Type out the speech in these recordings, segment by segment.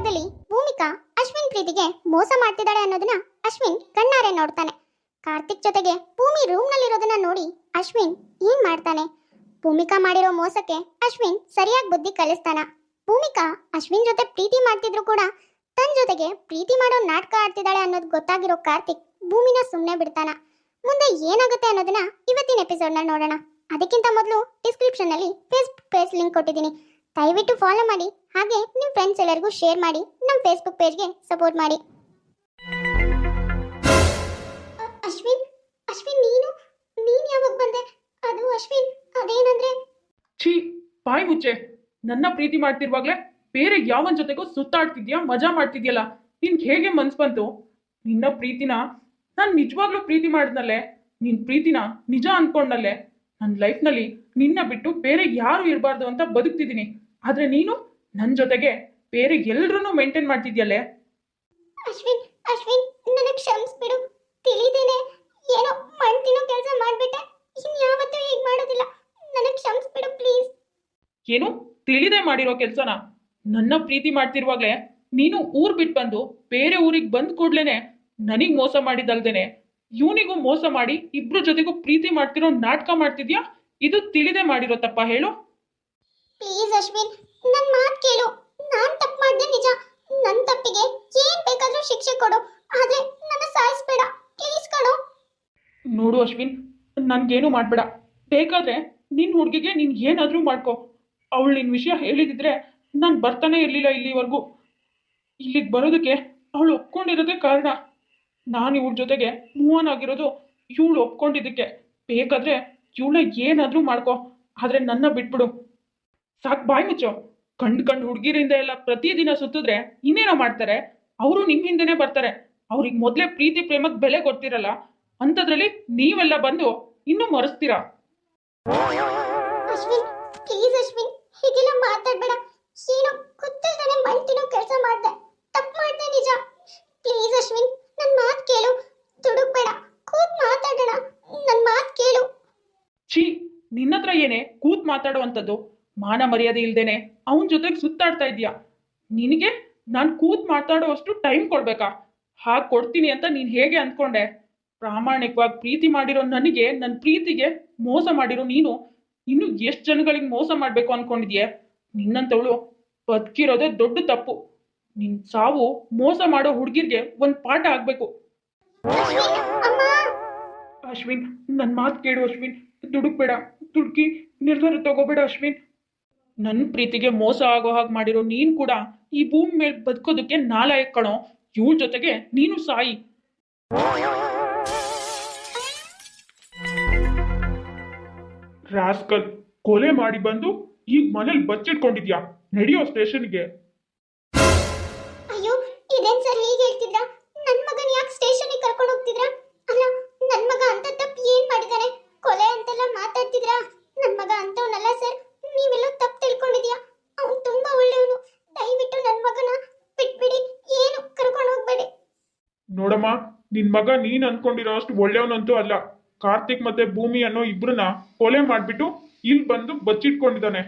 ಜಾಗದಲ್ಲಿ ಭೂಮಿಕಾ ಅಶ್ವಿನ್ ಪ್ರೀತಿಗೆ ಮೋಸ ಮಾಡ್ತಿದ್ದಾಳೆ ಅನ್ನೋದನ್ನ ಅಶ್ವಿನ್ ಕಣ್ಣಾರೆ ನೋಡ್ತಾನೆ. ಕಾರ್ತಿಕ್ ಜೊತೆಗೆ ಭೂಮಿ ರೂಮ್ ನಲ್ಲಿರೋದನ್ನ ನೋಡಿ ಅಶ್ವಿನ್ ಏನ್ ಮಾಡ್ತಾನೆ? ಭೂಮಿಕಾ ಮಾಡಿರೋ ಮೋಸಕ್ಕೆ ಅಶ್ವಿನ್ ಸರಿಯಾಗಿ ಬುದ್ಧಿ ಕಲಿಸ್ತಾನ. ಭೂಮಿಕಾ ಅಶ್ವಿನ್ ಜೊತೆ ಪ್ರೀತಿ ಮಾಡ್ತಿದ್ರು ಕೂಡ ತನ್ನ ಜೊತೆಗೆ ಪ್ರೀತಿ ಮಾಡೋ ನಾಟಕ ಆಡ್ತಿದ್ದಾಳೆ ಅನ್ನೋದು ಗೊತ್ತಾಗಿರೋ ಕಾರ್ತಿಕ್ ಭೂಮಿನ ಸುಮ್ಮನೆ ಬಿಡ್ತಾನ. ಮುಂದೆ ಏನಾಗುತ್ತೆ ಅನ್ನೋದನ್ನ ಇವತ್ತಿನ ಎಪಿಸೋಡ್ನಲ್ಲಿ ನೋಡೋಣ. ಅದಕ್ಕಿಂತ ಮೊದಲು ಡಿಸ್ಕ್ರಿಪ್ಷನ್ ಅಲ್ಲಿ ಫೇಸ್ಬುಕ್ ಪೇಜ್ ಲಿಂಕ್ ಕೊಟ್ಟಿದ್ದೀನಿ. ದಯವಿಟ್ಟು ಫಾಲೋ ಮಾಡಿ. ಹಾಗೆ ನಿಮ್ಮ ಫ್ರೆಂಡ್ಸ್ ಎಲ್ಲರಿಗೂ ಶೇರ್ ಮಾಡಿ. ನಮ್ಮ ಫೇಸ್ಬುಕ್ ಪೇಜ್ಗೆ ಸಪೋರ್ಟ್ ಮಾಡಿ. ಅಶ್ವಿನ್ ಅಶ್ವಿನ್, ನೀನು ನೀನು ಯಾವಾಗ ಬಂದೆ? ಅದು ಅಶ್ವಿನ್, ಅದೇನಂದ್ರೆ? ಛೀ, ಬಾಯ್ ಮುಚ್ಚೆ. ನನ್ನ ಪ್ರೀತಿ ಮಾಡ್ತಿರುವಾಗ್ಲೇ ಬೇರೆ ಯಾವನ್ ಜೊತೆಗೂ ಸುತ್ತಾಡ್ತಿದ್ಯಾ, ಮಜಾ ಮಾಡ್ತಿದ್ಯಲ್ಲ? ನಿನ್ಗೆ ಹೇಗೆ ಮನ್ಸ್ ಬಂತು? ನಿನ್ನ ಪ್ರೀತಿನ ನಾನು ನಿಜವಾಗ್ಲೂ ಪ್ರೀತಿ ಮಾಡಿದ್ನಲ್ಲೇ? ನಿನ್ ಪ್ರೀತಿನ ನಿಜ ಅನ್ಕೊಂಡಲ್ಲೇ ನನ್ನ ಲೈಫ್ನಲ್ಲಿ ನಿನ್ನ ಬಿಟ್ಟು ಬೇರೆ ಯಾರು ಇರಬಾರ್ದು ಅಂತ ಬದುಕ್ತಿದ್ದೀನಿ. ಆದ್ರೆ ನೀನು ನನ್ನ ಜೊತೆಗೆ ಬೇರೆ ಎಲ್ರೂ ಮೇಂಟೈನ್ ಮಾಡ್ತಿದ್ಯಲ್ಲೇ? ಅಶ್ವಿನ್ ಅಶ್ವಿನ್ ನನಗೆ ಕ್ಷಮಿಸ್ಬಿಡು. ತಿಳಿದೇನೆ. ಏನೋ ಮಾಡ್ತೀನೋ ಕೆಲಸ ಮಾಡ್ಬಿಟ್ಟೆ. ಇನ್ಯಾವತ್ತೂ ಹೀಗೆ ಮಾಡೋದಿಲ್ಲ. ನನಗೆ ಕ್ಷಮಿಸ್ಬಿಡು ಪ್ಲೀಸ್ ಏನು? ತಿಳಿದೆ ಮಾಡಿರೋ ಕೆಲಸನ ನನ್ನ ಪ್ರೀತಿ ಮಾಡ್ತಿರುವಾಗ್ಲೆ ನೀನು ಊರ್ ಬಿಟ್ಟು ಬಂದು ಬೇರೆ ಊರಿಗೆ ಬಂದ್ ಕೂಡ್ಲೇನೆ ನನಗ್ ಮೋಸ ಮಾಡಿದಲ್ದೇನೆ ಇವನಿಗೂ ಮೋಸ ಮಾಡಿ ಇಬ್ರು ಜೊತೆಗೂ ಪ್ರೀತಿ ಮಾಡ್ತಿರೋ ನಾಟಕ ಮಾಡ್ತಿದ್ಯಾ? ಇದು ತಿಳಿದೆ ಮಾಡಿರೋ ತಪ್ಪ ಹೇಳು. ಪ್ಲೀಸ್ ಅಶ್ವಿನ್ ನನ್ನ ಮಾತು ಕೇಳು. ನಾನು ತಪ್ಪು ಮಾಡಿದೆ ನಿಜ. ನನ್ನ ತಪ್ಪಿಗೆ ಏನ್ ಬೇಕಾದ್ರೂ ಶಿಕ್ಷೆ ಕೊಡು. ಆದ್ರೆ ನನ್ನ ಸಾಯಿಸ್ಬೇಡ. ಪ್ಲೀಸ್ ಕಣೋ. ನೋಡು ಅಶ್ವಿನ್, ನನ್ಗೇನು ಮಾಡ್ಬೇಡ. ಬೇಕಾದ್ರೆ ನಿನ್ ಹುಡುಗಿಗೆ ನೀನ್ ಏನಾದ್ರೂ ಮಾಡ್ಕೋ. ಅವಳು ನಿನ್ ವಿಷಯ ಹೇಳಿದಿದ್ರೆ ನಾನು ಬರ್ತಾನೆ ಇರ್ಲಿಲ್ಲ ಇಲ್ಲಿವರೆಗೂ. ಇಲ್ಲಿಗೆ ಬರೋದಕ್ಕೆ ಅವಳು ಒಪ್ಕೊಂಡಿರೋದೇ ಕಾರಣ. ನಾನು ಇವ್ರ ಜೊತೆಗೆ ಮೂವನ್ ಆಗಿರೋದು ಇವಳು ಒಪ್ಕೊಂಡಿದ್ದಕ್ಕೆ. ಬೇಕಾದ್ರೆ ಇವಳ ಏನಾದ್ರೂ ಮಾಡ್ಕೋ. ಆದ್ರೆ ನನ್ನ ಬಿಟ್ಬಿಡು. ಸಾಕ್ ಬಾಯ್ ಮುಚ್ಚೋ. ಕಂಡ್ ಕಂಡು ಹುಡುಗಿರಿಂದ ಎಲ್ಲ ಪ್ರತಿದಿನ ಸುತ್ತಿದ್ರೆ ಇನ್ನೇನೋ ಮಾಡ್ತಾರೆ? ಅವರು ನಿಮ್ಮ ಹಿಂದೆನೆ ಬರ್ತಾರೆ. ಅವ್ರಿಗೆ ಮೊದಲೇ ಪ್ರೀತಿ ಪ್ರೇಮಕ್ಕೆ ಬೆಲೆ ಕೊಡ್ತಿರಲ್ಲ ಅಂಥದ್ರಲ್ಲಿ ನೀವೆಲ್ಲ ಬಂದು ಇನ್ನೂ ಮರೆಸ್ತೀರಾ? ಅಶ್ವಿನ್ ಪ್ಲೀಸ್ ಅಶ್ವಿನ್ ಹೀಗೆಲ್ಲ ಮಾತಾಡ್ಬೇಡ. ಏನೋ ಗೊತ್ತಿಲ್ದಾನೆ ಮಾಡ್ತೀನೋ ಕೆಲಸ ಮಾಡ್ದೆ. ತಪ್ಪು ಮಾಡ್ದೆ ನಿಜ. ಪ್ಲೀಸ್ ಅಶ್ವಿನ್ ನನ್ನ ಮಾತು ಕೇಳು. ತುಡುಕ್ಬೇಡ ಕೂತ್ ಮಾತಾಡೋಣ. ನನ್ನ ಮಾತು ಕೇಳು. ಛೀ ನಿನ್ನತ್ರ ಏನೇ ಕೂತ್ ಮಾತಾಡುವಂಥದ್ದು ಮಾನ ಮರ್ಯಾದೆ ಇಲ್ದೇನೆ ಅವನ ಜೊತೆಗೆ ಸುತ್ತಾಡ್ತಾ ಇದೀಯಾ? ನಿನಗೆ ನಾನು ಕೂತ್ ಮಾತಾಡೋವಷ್ಟು ಟೈಮ್ ಕೊಡ್ಬೇಕಾ? ಹಾಗೆ ಕೊಡ್ತೀನಿ ಅಂತ ನೀನು ಹೇಗೆ ಅಂದ್ಕೊಂಡೆ? ಪ್ರಾಮಾಣಿಕವಾಗಿ ಪ್ರೀತಿ ಮಾಡಿರೋ ನನಗೆ ನನ್ನ ಪ್ರೀತಿಗೆ ಮೋಸ ಮಾಡಿರೋ ನೀನು ಇನ್ನು ಎಷ್ಟು ಜನಗಳಿಗೆ ಮೋಸ ಮಾಡಬೇಕು ಅನ್ಕೊಂಡಿದ್ಯೆ? ನಿನ್ನಂತವಳು ಬದುಕಿರೋದೇ ದೊಡ್ಡ ತಪ್ಪು. ನಿನ್ ಸಾವು ಮೋಸ ಮಾಡೋ ಹುಡುಗಿರ್ಗೆ ಒಂದು ಪಾಠ ಆಗಬೇಕು. ಅಶ್ವಿನ್ ನನ್ನ ಮಾತು ಕೇಳು ಅಶ್ವಿನ್. ದುಡುಕ್ಬೇಡ. ದುಡುಕಿ ನಿರ್ಧಾರ ತಗೋಬೇಡ ಅಶ್ವಿನ್. ನನ್ನ ಪ್ರೀತಿಗೆ ಮೋಸ ಆಗೋ ಹಾಗೆ ಮಾಡಿರೋ ನೀನು ಕೂಡ ಈ ಭೂಮಿ ಮೇಲೆ ಬದುಕೋದಕ್ಕೆ ನಾಲಾಯಕ್ ಕಣೋ. ಇವಳ ಜೊತೆಗೆ ನೀನು ಸಾಯಿ. ರಾಸ್ಕಲ್ ಕೊಲೆ ಮಾಡಿ ಬಂದು ಈಗ ಮನೇಲಿ ಬಚ್ಚಿಟ್ಕೊಂಡಿದ್ಯಾ? ನಡೆಯೋ ಸ್ಟೇಷನ್ಗೆ. ಅಯ್ಯೋ ಇದೇನ್ ಸರ್ ಹೀಗೆ ಹೇಳ್ತಿದ್ರ? ನನ್ ಮಗನ್ ಯಾಕೆ ಸ್ಟೇಷನ್ಗೆ ಕರ್ಕೊಂಡು ಹೋಗ್ತಿದ್ರ? ಅಲ್ಲ ನನ್ ಮಗ ಅಂತ ತಪ್ಪು ಏನ್ ಮಾಡಿದಾನೆ ಕೊಲೆ ಅಂತೆಲ್ಲ ಮಾತಾಡ್ತಿದ್ರ? ನನ್ ಮಗ ಅಂತವನಲ್ಲ ಸರ್ ನೀವೆಲ್ಲ ತಪ್ಪು ತಿಳ್ಕೊಂಡಿದ್ಯಾ ಅವ್ನು ತುಂಬಾ ಒಳ್ಳೆಯವನು ದಯವಿಟ್ಟು ನನ್ ಮಗನ ಬಿಟ್ಬಿಡಿ ಏನು ಕರ್ಕೊಂಡು ಹೋಗ್ಬೇಡಿ ನೋಡಮ್ಮ ನಿನ್ ಮಗ ನೀನ್ ಅನ್ಕೊಂಡಿರೋ ಅಷ್ಟು ಒಳ್ಳೆಯವನಂತೂ ಅಲ್ಲ. ಕಾರ್ತಿಕ್ ಮತ್ತೆ ಭೂಮಿ ಅನ್ನೋ ಇಬ್ರನ್ನ ಕೊಲೆ ಮಾಡ್ಬಿಟ್ಟು ಇಲ್ಲಿ ಬಂದು ಬಚ್ಚಿಟ್ಕೊಂಡಿದ್ದಾನೆ.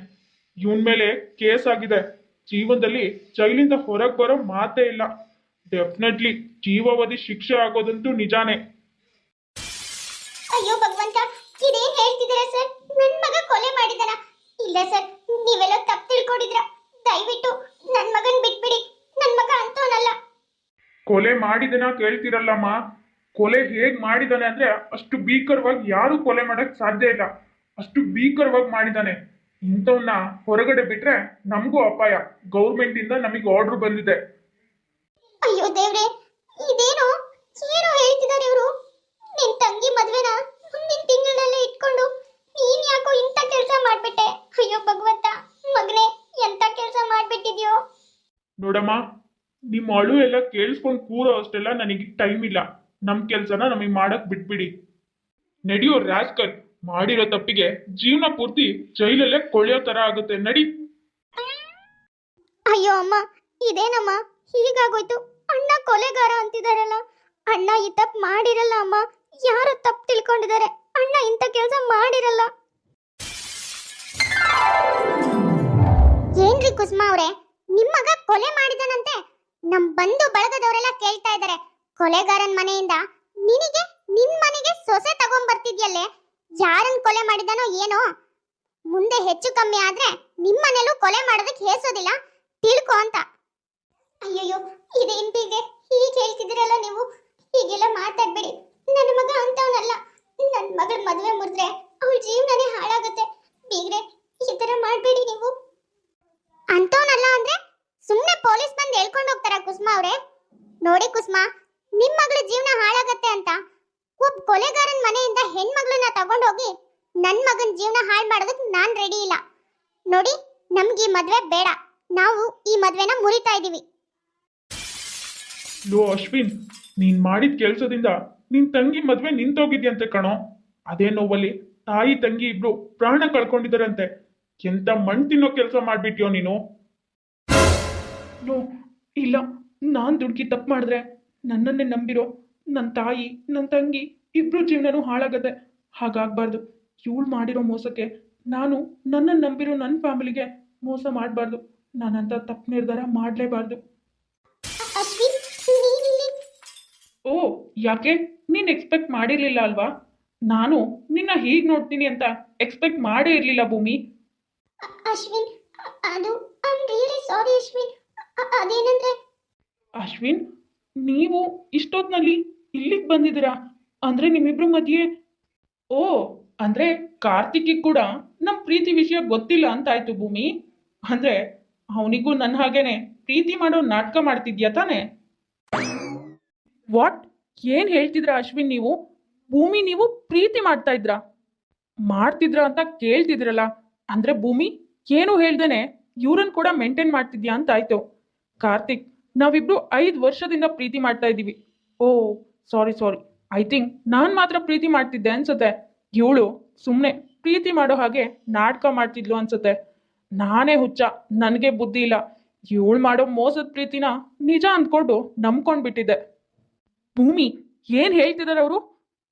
ಇವನ್ ಮೇಲೆ ಕೇಸ್ ಆಗಿದೆ. ಜೀವನದಲ್ಲಿ ಜೈಲಿಂದ ಹೊರಗೆ ಬರೋ ಮಾತೇ ಇಲ್ಲ. ಡೆಫಿನೆಟ್ಲಿ ಜೀವಾವಧಿ ಶಿಕ್ಷೆ ಆಗೋದಂತೂ ನಿಜಾನೇ. ಅಯ್ಯೋ ಭಗವಂತ, ಇದೇನ್ ಹೇಳ್ತಿದ್ದೀರಾ ಸರ್? ನನ್ ಮಗ ಕೊಲೆ ಮಾಡಿದನ ಇಲ್ಲ ಸರ್, ನೀವೆಲ್ಲ ತಪ್ಪು ತಿಳ್ಕೊಂಡಿದ್ರ ದಯವಿಟ್ಟು ನನ್ ಮಗನ್ ಬಿಟ್ಬಿಡಿ. ನನ್ ಮಗ ಅಂತವನಲ್ಲ. ಕೊಲೆ ಮಾಡಿದನ ಕೇಳ್ತಿರಲ್ಲಮ್ಮ? ಕೊಲೆ ಹೇಗ್ ಮಾಡಿದಾನೆ ಅಂದ್ರೆ ಅಷ್ಟು ಭೀಕರವಾಗಿ ಯಾರು ಕೊಲೆ ಮಾಡಕ್ ಸಾಧ್ಯ ಇಲ್ಲ. ಅಷ್ಟು ಭೀಕರವಾಗಿ ಮಾಡಿದಾನೆ. ಇಂಥವನ್ನ ಹೊರಗಡೆ ಬಿಟ್ರೆ ನಮಗೂ ಅಪಾಯ. ಗೌರ್ಮೆಂಟ್ ಇಂದ ನಮಗೆ ಆರ್ಡರ್ ಬಂದಿದೆ. ಅಯ್ಯೋ ದೇವ್ರೆ ಇದೇನೋ? ಏನು ಹೇಳ್ತಿದ್ದಾರೆ ಇವರು. ನಿನ್ ತಂಗಿ ಮದ್ವೆನ ಮುಂದಿನ ತಿಂಗಳಲ್ಲೇ ಇಟ್ಕೊಂಡು ನೀನ್ ಯಾಕೋ ಇಂಥ ಕೆಲಸ ಮಾಡ್ಬಿಟ್ಟೆ? ಅಯ್ಯೋ ಭಗವಂತ ಮಗನೇ ಎಂತ ಕೆಲಸ ಮಾಡ್ಬಿಟ್ಟಿದ್ಯೋ? ನೋಡಮ್ಮ ನಿಮ್ಮ ಅಳು ಎಲ್ಲ ಕೇಳಿಸ್ಕೊಂಡು ಕೂರೋ ಅಷ್ಟೆಲ್ಲ ನನಗೆ ಟೈಮ್ ಇಲ್ಲ. ನಮ್ಮ ಕೆಲಸನ ನಮಗೆ ಮಾಡಕ್ ಬಿಟ್ಬಿಡಿ. ನಡೆಯೋ ರಾಸ್ಕಲ್, ಮಾಡಿರೋ ತಪ್ಪಿಗೆ ಜೀವನ ಪೂರ್ತಿ ಜೈಲಲ್ಲೇ ಕೊಳೆಯೋ ತರ ಆಗುತ್ತೆ. ನಡಿ. ಅಯ್ಯೋ ಅಮ್ಮ, ಇದೇನಮ್ಮ? ಹೀಗಾಗೋಯ್ತು. ಅಣ್ಣ ಕೊಲೆಗಾರ ಅಂತಿದಾರಲ್ಲ. ಅಣ್ಣ ಈ ತಪ್ಪು ಮಾಡಿರಲ್ಲ ಅಮ್ಮ. ಯಾರು ತಪ್ಪು ತಿಳ್ಕೊಂಡಿದ್ದಾರೆ ಅಣ್ಣ ಇಂಥ ಕೆಲಸ ಮಾಡಿರಲ್ಲ. ಏನ್ರಿ ಕುಸುಮ ಅವ್ರೆ? ನಿಮ್ಮಗ ಕೊಲೆ ಮಾಡಿದನಂತೆ. ನಮ್ ಬಂಧು ಬಳಗದವರೆಲ್ಲ ಕೇಳ್ತಾ ಇದ್ದಾರೆ, ಕೊಲೆಗಾರನ್ ಮನೆಯಿಂದ ನಿನಗೆ ನಿನ್ ಮನೆಗೆ ಸೊಸೆ ತಗೊಂಡ್ ಬರ್ತಿದ್ಯಲ್ಲೇ ಯಾರನ್ ಕೊಲೆ ಮಾಡಿದನೋ ಏನೋ? ಮುಂದೆ ಹೆಚ್ಚು ಕಮ್ಮಿ ಆದ್ರೆ ನಿಮ್ಮನೆಲ್ಲೂ ಕೊಲೆ ಮಾಡೋದಕ್ಕೆ ಹೇಸೋದಿಲ್ಲ, ತಿಳ್ಕೊ ಅಂತ. ಅಯ್ಯಯ್ಯೋ ಇದೇನ್ ಬೀಗೆ ಹೀಗೆ ಹೇಳ್ತಿದ್ದೀರಲ್ಲ ನೀವು? ಹೀಗೆಲ್ಲ ಮಾತಾಡ್ಬೇಡಿ ನನ್ನ ಮಗ ಅಂತವನಲ್ಲ. ನನ್ನ ಮಗಳ ಮದುವೆ ಮುರಿದ್ರೆ ಅವಳ ಜೀವನನೇ ಹಾಳಾಗುತ್ತೆ. ಬೀಗ್ರೆ, ಈ ತರ ಮಾಡ್ಬೇಡಿ ನೀವು. ಅಂತವನಲ್ಲ ಅಂದ್ರೆ? ಸುಮ್ನೆ ಪೊಲೀಸ್ ಬಂದು ಹೇಳ್ಕೊಂಡು ಹೋಗ್ತಾರ ಕುಸ್ಮ ಅವ್ರೆ? ನೋಡಿ ಕುಸ್ಮಾ, ನಿಮ್ ಮಗಳ ಜೀವನ ಹಾಳಾಗತ್ತೆ ಅಂತ ಒಬ್ಬ ಕೊಲೆಗಾರನ್ ಮನೆಯಿಂದ ಹೆಣ್ಮಗಳನ್ನ ತಗೊಂಡೋಗಿ ನನ್ ಮಗನ್ ಜೀವನ ಹಾಳು ಮಾಡೋದಕ್ಕೆ ನಾನ್ ರೆಡಿ ಇಲ್ಲ. ನೋಡಿ, ನಮ್ಗೆ ಈ ಮದ್ವೆ ಬೇಡ. ನಾವು ಈ ಮದ್ವೆನ ಮುರಿತಾ ಇದೀವಿ. ಲೋ ಅಶ್ವಿನ್, ನೀನ್ ಮಾಡಿದ ಕೆಲ್ಸದಿಂದ ನಿನ್ ತಂಗಿ ಮದ್ವೆ ನಿಂತೋಗಿದ್ಯಂತೆ ಕಣೋ. ಅದೇ ನೋವಲ್ಲಿ ತಾಯಿ ತಂಗಿ ಇಬ್ರು ಪ್ರಾಣ ಕಳ್ಕೊಂಡಿದಾರಂತೆ ಎಂತ ಮಣ್ ತಿನ್ನೋ ಕೆಲಸ ಮಾಡ್ಬಿಟ್ಯೋ ನೀನು? ನೋ, ಇಲ್ಲ, ನಾನು ದುಡ್ಕಿ ತಪ್ಪು ಮಾಡಿದ್ರೆ ನನ್ನನ್ನೇ ನಂಬಿರೋ ನನ್ನ ತಾಯಿ ನನ್ನ ತಂಗಿ ಇಬ್ಬರು ಜೀವನನೂ ಹಾಳಾಗತ್ತೆ. ಹಾಗಾಗಬಾರ್ದು. ಇವಳು ಮಾಡಿರೋ ಮೋಸಕ್ಕೆ ನಾನು ನನ್ನನ್ನು ನಂಬಿರೋ ನನ್ನ ಫ್ಯಾಮಿಲಿಗೆ ಮೋಸ ಮಾಡಬಾರ್ದು. ನಾನಂತ ತಪ್ಪು ನಿರ್ಧಾರ ಮಾಡಲೇಬಾರ್ದು. ಓ, ಯಾಕೆ? ನೀನು ಎಕ್ಸ್ಪೆಕ್ಟ್ ಮಾಡಿರಲಿಲ್ಲ ಅಲ್ವಾ? ನಾನು ನಿನ್ನ ಹೀಗೆ ನೋಡ್ತೀನಿ ಅಂತ ಎಕ್ಸ್ಪೆಕ್ಟ್ ಮಾಡೇ ಇರಲಿಲ್ಲ ಭೂಮಿ. ಅಶ್ವಿನ್, ಅದು ಐ ರಿಯಲಿ ಸಾರಿ ಅಶ್ವಿನ್. ಅದೇನಂದ್ರೆ? ಅಶ್ವಿನ್, ನೀವು ಇಷ್ಟೊತ್ತಿನಲ್ಲಿ ಇಲ್ಲಿಗೆ ಬಂದಿದ್ದೀರಾ? ಅಂದ್ರೆ ನಿಮ್ಮಿಬ್ರ ಮಧ್ಯೆ, ಓ, ಅಂದ್ರೆ ಕಾರ್ತಿಕ್ಗೆ ಕೂಡ ನಮ್ಮ ಪ್ರೀತಿ ವಿಷಯ ಗೊತ್ತಿಲ್ಲ ಅಂತಾಯ್ತು ಭೂಮಿ. ಅಂದ್ರೆ ಅವನಿಗೂ ನನ್ನ ಹಾಗೇನೆ ಪ್ರೀತಿ ಮಾಡೋ ನಾಟಕ ಮಾಡ್ತಿದ್ಯಾ ತಾನೆ? ವಾಟ್? ಏನ್ ಹೇಳ್ತಿದ್ರ ಅಶ್ವಿನ್ ನೀವು? ಭೂಮಿ, ನೀವು ಪ್ರೀತಿ ಮಾಡ್ತಾ ಇದ್ರ? ಮಾಡ್ತಿದ್ರ ಅಂತ ಕೇಳ್ತಿದ್ರಲ್ಲ. ಅಂದ್ರೆ ಭೂಮಿ, ಏನು ಹೇಳ್ದೇನೆ ಇವ್ರನ್ನ ಕೂಡ ಮೇಂಟೈನ್ ಮಾಡ್ತಿದ್ಯಾ ಅಂತ ಆಯ್ತು ಕಾರ್ತಿಕ್, ನಾವಿಬ್ರು ಐದು ವರ್ಷದಿಂದ ಪ್ರೀತಿ ಮಾಡ್ತಾ ಇದ್ದೀವಿ. ಓ ಸಾರಿ ಸಾರಿ ಐ ಥಿಂಕ್ ನಾನು ಮಾತ್ರ ಪ್ರೀತಿ ಮಾಡ್ತಿದ್ದೆ ಅನ್ಸುತ್ತೆ. ಇವಳು ಸುಮ್ಮನೆ ಪ್ರೀತಿ ಮಾಡೋ ಹಾಗೆ ನಾಟಕ ಮಾಡ್ತಿದ್ಲು ಅನ್ಸುತ್ತೆ. ನಾನೇ ಹುಚ್ಚ, ನನಗೆ ಬುದ್ಧಿ ಇಲ್ಲ. ಇವಳು ಮಾಡೋ ಮೋಸದ ಪ್ರೀತಿನ ನಿಜ ಅಂದ್ಕೊಂಡು ನಂಬ್ಕೊಂಡ್ಬಿಟ್ಟಿದ್ದೆ. ಭೂಮಿ, ಏನು ಹೇಳ್ತಿದ್ದಾರೆ ಅವರು?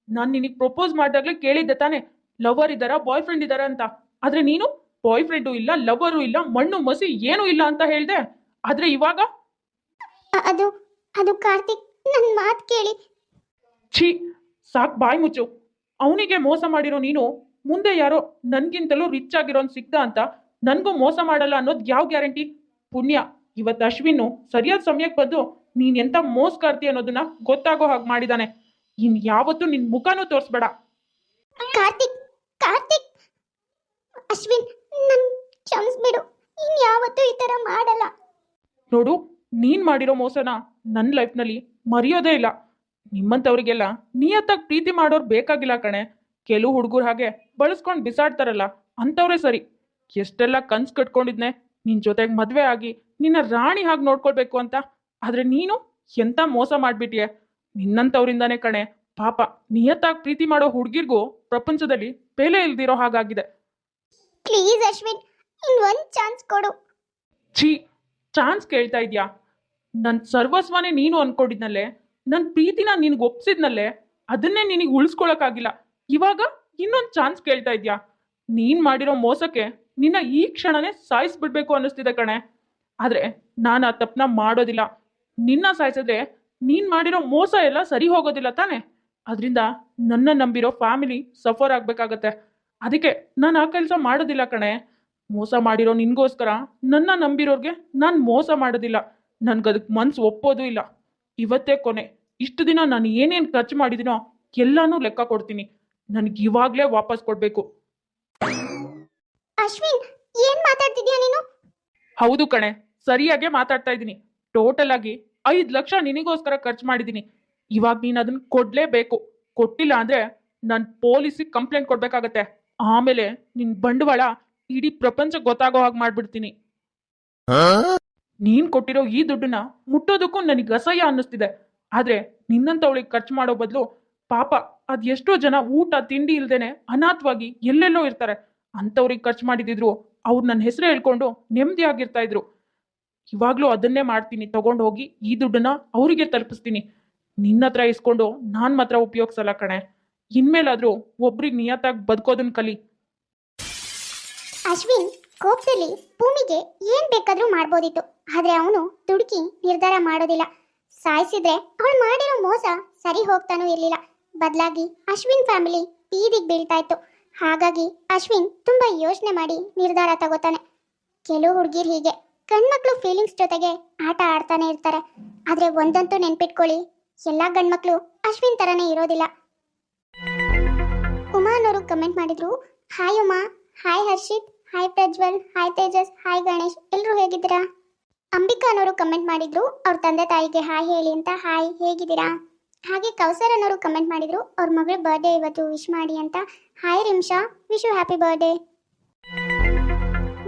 ನಾನು ನಿನಗೆ ಪ್ರಪೋಸ್ ಮಾಡಿದಾಗಲೇ ಕೇಳಿದ್ದೆ ತಾನೆ. ಲವರ್ ಇದ್ದಾರಾ ಬಾಯ್ ಫ್ರೆಂಡ್ ಇದ್ದಾರಾ ಅಂತ. ಆದರೆ ನೀನು ಬಾಯ್ ಫ್ರೆಂಡು ಇಲ್ಲ ಲವರು ಇಲ್ಲ, ಮಣ್ಣು ಮಸಿ ಏನೂ ಇಲ್ಲ ಅಂತ ಹೇಳ್ದೆ. ಆದರೆ ಇವಾಗ? ಅದು ಅದು ಕಾರ್ತಿಕ್ ನನ್ನ ಮಾತು ಕೇಳಿ. ಛೀ ಸಾಕ್ ಬಾಯ್ ಮುಚ್ಚು. ಅವನಿಗೆ ಮೋಸ ಮಾಡಿರೋ ನೀನು ಮುಂದೆ ಯಾರೋ ನನ್ಗಿಂತಲೂ ರಿಚ್ ಆಗಿರೋನ್ ಸಿಕ್ತ ಅಂತ ನನಗೂ ಮೋಸ ಮಾಡಲ್ಲ ಅನ್ನೋದು ಯಾವ ಗ್ಯಾರಂಟಿ? ಪುಣ್ಯ. ಇವತ್ತು ಅಶ್ವಿನು ಸರಿಯಾದ ಸಮಯಕ್ಕೆ ಬಂದು ನೀನ್ ಎಂತ ಮೋಸ್ಕಾರ್ತಿ ಅನ್ನೋದನ್ನ ಗೊತ್ತಾಗೋ ಹಾಗೆ ಮಾಡಿದಾನೆ. ಇನ್ ಯಾವತ್ತೂ ನಿನ್ ಮುಖನೂ ತೋರಿಸ್ಬೇಡ. ಕಾರ್ತಿಕ್ ಕಾರ್ತಿಕ್! ಅಶ್ವಿನ್ ನನ್ ಕ್ಷಮಿಸ್ಬಿಡು ಇನ್ ಯಾವತ್ತೂ ಈ ತರ ಮಾಡಲ್ಲ. ನೋಡು ನೀನ್ ಮಾಡಿರೋ ಮೋಸನ ನನ್ನ ಲೈಫ್ನಲ್ಲಿ ಮರೆಯೋದೇ ಇಲ್ಲ. ನಿಮ್ಮಂಥವ್ರಿಗೆಲ್ಲ ನಿಯತ್ತಾಗಿ ಪ್ರೀತಿ ಮಾಡೋರು ಬೇಕಾಗಿಲ್ಲ ಕಣೆ. ಕೆಲವು ಹುಡುಗರು ಹಾಗೆ ಬಳಸ್ಕೊಂಡು ಬಿಸಾಡ್ತಾರಲ್ಲ ಅಂಥವ್ರೇ ಸರಿ. ಎಷ್ಟೆಲ್ಲ ಕನ್ಸು ಕಟ್ಕೊಂಡಿದ್ನೆ ನಿನ್ನ ಜೊತೆಗೆ ಮದುವೆ ಆಗಿ ನಿನ್ನ ರಾಣಿ ಹಾಗೆ ನೋಡ್ಕೊಳ್ಬೇಕು ಅಂತ. ಆದರೆ ನೀನು ಎಂಥ ಮೋಸ ಮಾಡಿಬಿಟ್ಟಿಯೆ ನಿನ್ನಂಥವ್ರಿಂದಾನೇ ಕಣೆ. ಪಾಪ ನಿಯತ್ತಾಗಿ ಪ್ರೀತಿ ಮಾಡೋ ಹುಡುಗಿರ್ಗೂ ಪ್ರಪಂಚದಲ್ಲಿ ಬೆಲೆ ಇಲ್ದಿರೋ ಹಾಗಾಗಿದೆ. ಪ್ಲೀಸ್ ಅಶ್ವಿನ್ ಇನ್ ಒಂದ್ ಚಾನ್ಸ್ ಕೊಡು. ಛೀ. ಚಾನ್ಸ್ ಕೇಳ್ತಾ ಇದೆಯಾ? ನನ್ನ ಸರ್ವಸ್ವನೇ ನೀನು ಅನ್ಕೊಂಡಿದ್ನಲ್ಲೇ ನನ್ನ ಪ್ರೀತಿನ ನಿನಗೆ ಒಪ್ಸಿದ್ನಲ್ಲೇ, ಅದನ್ನೇ ನಿನಗೆ ಉಳಿಸ್ಕೊಳಕ್ಕಾಗಿಲ್ಲ. ಇವಾಗ ಇನ್ನೊಂದು ಚಾನ್ಸ್ ಕೇಳ್ತಾ ಇದೆಯಾ? ನೀನ್ ಮಾಡಿರೋ ಮೋಸಕ್ಕೆ ನಿನ್ನ ಈ ಕ್ಷಣನೇ ಸಾಯಿಸ್ಬಿಡ್ಬೇಕು ಅನ್ನಿಸ್ತಿದೆ ಕಣೆ. ಆದ್ರೆ ನಾನು ಆ ತಪ್ಪನ್ನ ಮಾಡೋದಿಲ್ಲ. ನಿನ್ನ ಸಾಯಿಸಿದ್ರೆ ನೀನ್ ಮಾಡಿರೋ ಮೋಸ ಎಲ್ಲ ಸರಿ ಹೋಗೋದಿಲ್ಲ ತಾನೆ? ಅದರಿಂದ ನನ್ನ ನಂಬಿರೋ ಫ್ಯಾಮಿಲಿ ಸಫರ್ ಆಗ್ಬೇಕಾಗತ್ತೆ. ಅದಕ್ಕೆ ನಾನು ಆ ಕೆಲಸ ಮಾಡೋದಿಲ್ಲ ಕಣೆ. ಮೋಸ ಮಾಡಿರೋ ನಿನ್ಗೋಸ್ಕರ ನನ್ನ ನಂಬಿರೋರ್ಗೆ ನಾನು ಮೋಸ ಮಾಡೋದಿಲ್ಲ. ನನಗದಕ್ಕೆ ಮನ್ಸು ಒಪ್ಪೋದು ಇಲ್ಲ. ಇವತ್ತೇ ಕೊನೆ. ಇಷ್ಟು ದಿನ ನಾನು ಏನೇನು ಖರ್ಚು ಮಾಡಿದಿನೋ ಎಲ್ಲಾನು ಲೆಕ್ಕ ಕೊಡ್ತೀನಿ. ನನಗೆ ಇವಾಗಲೇ ವಾಪಸ್ ಕೊಡಬೇಕು. ಅಶ್ವಿನ್ ಏನ್ ಮಾತಾಡ್ತಿದ್ಯಾ ನೀನು? ಹೌದು ಕಣೆ. ಸರಿಯಾಗೆ ಮಾತಾಡ್ತಾ ಇದ್ದೀನಿ. ಟೋಟಲ್ ಆಗಿ ಐದು ಲಕ್ಷ ನಿನಗೋಸ್ಕರ ಖರ್ಚು ಮಾಡಿದ್ದೀನಿ ಇವಾಗ ನೀನು ಅದನ್ನ ಕೊಡಲೇಬೇಕು. ಕೊಟ್ಟಿಲ್ಲ ಅಂದ್ರೆ ನಾನು ಪೊಲೀಸಿಗೆ ಕಂಪ್ಲೇಂಟ್ ಕೊಡ್ಬೇಕಾಗತ್ತೆ. ಆಮೇಲೆ ನಿನ್ನ ಬಂಡವಾಳ ಇಡೀ ಪ್ರಪಂಚ ಗೊತ್ತಾಗೋ ಹಾಗೆ ಮಾಡ್ಬಿಡ್ತೀನಿ. ನೀನ್ ಕೊಟ್ಟಿರೋ ಈ ದುಡ್ಡನ್ನ ಮುಟ್ಟೋದಕ್ಕೂ ನನಗೆ ಅಸಹ್ಯ ಅನ್ನಿಸ್ತಿದೆ. ಆದ್ರೆ ನಿನ್ನಂತವಳಿಗೆ ಖರ್ಚು ಮಾಡೋ ಬದಲು ಪಾಪ ಅದ್ ಎಷ್ಟೋ ಜನ ಊಟ ತಿಂಡಿ ಇಲ್ದೇನೆ ಅನಾಥವಾಗಿ ಎಲ್ಲೆಲ್ಲೋ ಇರ್ತಾರೆ. ಅಂಥವ್ರಿಗೆ ಖರ್ಚು ಮಾಡಿದಿದ್ರು ಅವ್ರು ನನ್ನ ಹೆಸರು ಹೇಳ್ಕೊಂಡು ನೆಮ್ಮದಿಯಾಗಿರ್ತಾ ಇದ್ರು. ಇವಾಗ್ಲೂ ಅದನ್ನೇ ಮಾಡ್ತೀನಿ ತಗೊಂಡು ಹೋಗಿ ಈ ದುಡ್ಡನ್ನ ಅವರಿಗೆ ತಲುಪಿಸ್ತೀನಿ. ನಿನ್ನ ಹತ್ರ ಇಸ್ಕೊಂಡು ನಾನ್ ಮಾತ್ರ ಉಪಯೋಗಿಸಲ್ಲ ಕಣೆ. ಇನ್ಮೇಲಾದ್ರೂ ಒಬ್ರಿಗೆ ನಿಯತ್ತಾಗಿ ಬದುಕೋದನ್ನ ಕಲಿ. ಅಶ್ವಿನ್ ಕೋಪದಲ್ಲಿ ಭೂಮಿಗೆ ಏನ್ ಬೇಕಾದ್ರೂ ಮಾಡ್ಬೋದಿತ್ತು. ಆದ್ರೆ ಅವನು ದುಡುಕಿ ನಿರ್ಧಾರ ಮಾಡೋದಿಲ್ಲ. ಸಾಯಿಸಿದ್ರೆ ಅವಳು ಮಾಡಿರೋ ಮೋಸ ಸರಿ ಹೋಗ್ತಾನೂ ಇರ್ಲಿಲ್ಲ. ಬದಲಾಗಿ ಅಶ್ವಿನ್ ಫ್ಯಾಮಿಲಿ ಬೀದಿಗೆ ಬೀಳ್ತಾ ಇತ್ತು. ಹಾಗಾಗಿ ಅಶ್ವಿನ್ ತುಂಬಾ ಯೋಚನೆ ಮಾಡಿ ನಿರ್ಧಾರ ತಗೋತಾನೆ. ಕೆಲವು ಹುಡುಗಿರ್ ಹೀಗೆ ಗಂಡ್ಮಕ್ಳು ಫೀಲಿಂಗ್ಸ್ ಜೊತೆಗೆ ಆಟ ಆಡ್ತಾನೆ ಇರ್ತಾರೆ. ಆದ್ರೆ ಒಂದಂತೂ ನೆನ್ಪಿಟ್ಕೊಳ್ಳಿ, ಎಲ್ಲಾ ಗಂಡ್ಮಕ್ಳು ಅಶ್ವಿನ್ ತರನೇ ಇರೋದಿಲ್ಲ. ಉಮಾ ಅನ್ನೋರು ಕಮೆಂಟ್ ಮಾಡಿದ್ರು, hi Uma, hi Harshit hi Prajwal hi Tejas hi Ganesh ಎಲ್ಲರೂ ಹೇಗಿದ್ದೀರಾ? ಅಂಬಿಕಾ ಅನ್ನೋರು ಕಮೆಂಟ್ ಮಾಡಿದ್ರು. ಅವ್ರ ತಂದೆ ತಾಯಿಗೆ ಹಾಯ್ ಹೇಳಿ ಅಂತ ಹಾಯ್ ಹೇಗಿದ್ದೀರಾ? ಹಾಗೆ ಕೌಸರ್ ಅನ್ನೋರು ಕಮೆಂಟ್ ಮಾಡಿದ್ರು. ಅವ್ರ ಮಗಳ ಬರ್ಡೇ ಇವತ್ತು ವಿಶ್ ಮಾಡಿ ಅಂತ. Hi Rimsha wish you happy birthday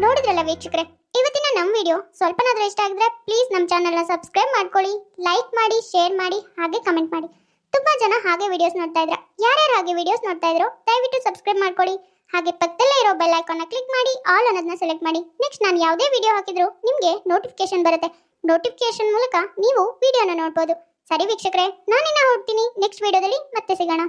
ನೋಡಿದ್ರಲ್ಲ ವೀಕ್ಷಕರೇ, ಇವತ್ತಿನ ನಮ್ಮ ವಿಡಿಯೋ ಸ್ವಲ್ಪನಾದ್ರೂ ಇಷ್ಟ ಆಗಿದ್ರೆ ಪ್ಲೀಸ್ ನಮ್ಮ ಚಾನಲ್ನ ಸಬ್ಸ್ಕ್ರೈಬ್ ಮಾಡ್ಕೊಳ್ಳಿ ಲೈಕ್ ಮಾಡಿ ಶೇರ್ ಮಾಡಿ, ಹಾಗೆ ಕಮೆಂಟ್ ಮಾಡಿ. ತುಂಬಾ ಜನ ಹಾಗೆ ವಿಡಿಯೋಸ್ ನೋಡ್ತಾ ಇದ್ರ. ಯಾರ್ಯಾರು ಹಾಗೆ ವಿಡಿಯೋಸ್ ನೋಡ್ತಾ ಇದ್ರು, ದಯವಿಟ್ಟು ಸಬ್ಸ್ಕ್ರೈಬ್ ಮಾಡ್ಕೊಳ್ಳಿ. ಹಾಗೆ ಪಕ್ಕದಲ್ಲೇ ಇರೋ ಬೆಲ್ ಐಕಾನ್ನ ಕ್ಲಿಕ್ ಮಾಡಿ ಆಲ್ ಅನ್ನೋದನ್ನ ಸೆಲೆಕ್ಟ್ ಮಾಡಿ. ನೆಕ್ಸ್ಟ್ ನಾನು ಯಾವುದೇ ವಿಡಿಯೋ ಹಾಕಿದ್ರು ನಿಮಗೆ ನೋಟಿಫಿಕೇಶನ್ ಬರುತ್ತೆ. ನೋಟಿಫಿಕೇಶನ್ ಮೂಲಕ ನೀವು ವಿಡಿಯೋನ ನೋಡ್ಬೋದು. ಸರಿ ವೀಕ್ಷಕರೇ, ನಾನಿನ್ನ ಹೊರಡ್ತೀನಿ. ನೆಕ್ಸ್ಟ್ ವಿಡಿಯೋದಲ್ಲಿ ಮತ್ತೆ ಸಿಗೋಣ.